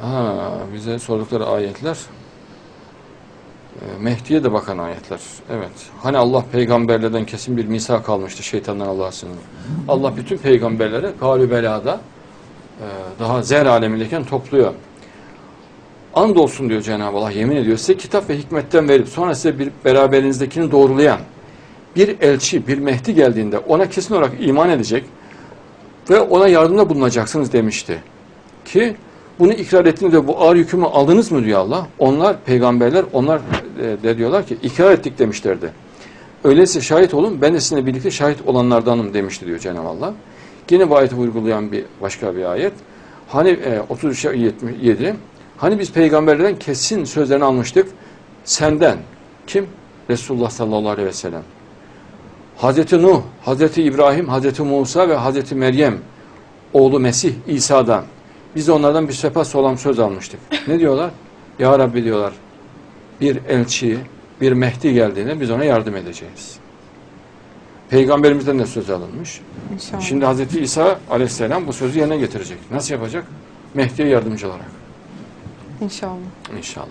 Ha, bize sordukları ayetler e, Mehdi'ye de bakan ayetler. Evet. Hani Allah peygamberlerden kesin bir misak almıştı şeytandan Allah'a sığınır. Allah bütün peygamberlere galü belada e, daha zer alemindeyken topluyor. Andolsun diyor Cenab-ı Allah yemin ediyor size kitap ve hikmetten verip sonra size bir beraberinizdekini doğrulayan bir elçi, bir Mehdi geldiğinde ona kesin olarak iman edecek ve ona yardımda bulunacaksınız demişti. Ki bunu ikrar ettiniz ve bu ağır yükümü aldınız mı diyor Allah. Onlar peygamberler onlar e, de diyorlar ki ikrar ettik demişlerdi. Öyleyse şahit olun ben de sizinle birlikte şahit olanlardanım demişti diyor Cenab-ı Allah. Yine bu ayeti uygulayan bir başka bir ayet. Hani e, 33 77 Hani biz peygamberlerden kesin sözlerini almıştık. Senden kim? Resulullah sallallahu aleyhi ve sellem. Hazreti Nuh, Hazreti İbrahim, Hazreti Musa ve Hazreti Meryem oğlu Mesih İsa'dan biz onlardan bir sepa solam söz almıştık. Ne diyorlar? Ya Rabbi diyorlar bir elçi, bir Mehdi geldiğinde biz ona yardım edeceğiz. Peygamberimizden de söz alınmış. İnşallah. Şimdi Hazreti İsa aleyhisselam bu sözü yerine getirecek. Nasıl yapacak? Mehdi'ye yardımcı olarak. İnşallah. İnşallah.